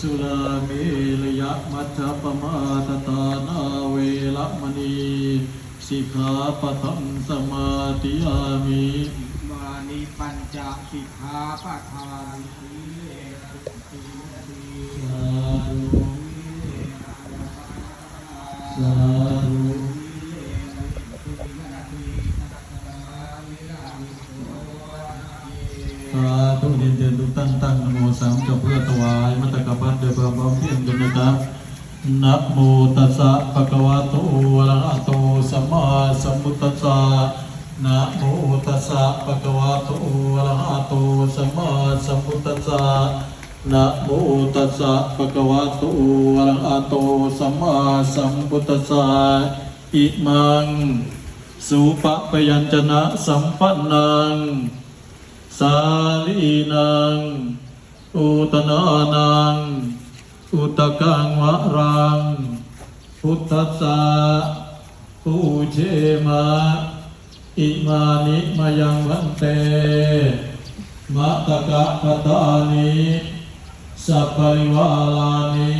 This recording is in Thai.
สุราเมรยะมัจจปมาตตานาเวระมณีสิกขาปะทังสมาติยามิมานิปัญจสิกขาปะทานสีเลสุสีสีสาธุสาธุ สาธุกเรียนเชิญทุกท่านตั้งนโมสามจบเพื่อถวายมัตตกพัฒน์โดยความพร้อมเพรียงกันนะครับนะโมตัสสะภะคะวะโตอะระหะโตสัมมาสัมพุทธัสสะนะโมตัสสะภะคะวะโตอะระหะโตสัมมาสัมพุทธัสสะนะโมตัสสะภะคะวะโตอะระหะโตสัมมาสัมพุทธัสสะอิมัง สุปะปยัญชนะสัมปันนัง สาลีนัง อุตนานัง อุตกังวะรัง พุทธัสสะปูเชมะอิมานิมายังวันเตมะตะกะปะตานิสัพพริวาลานิ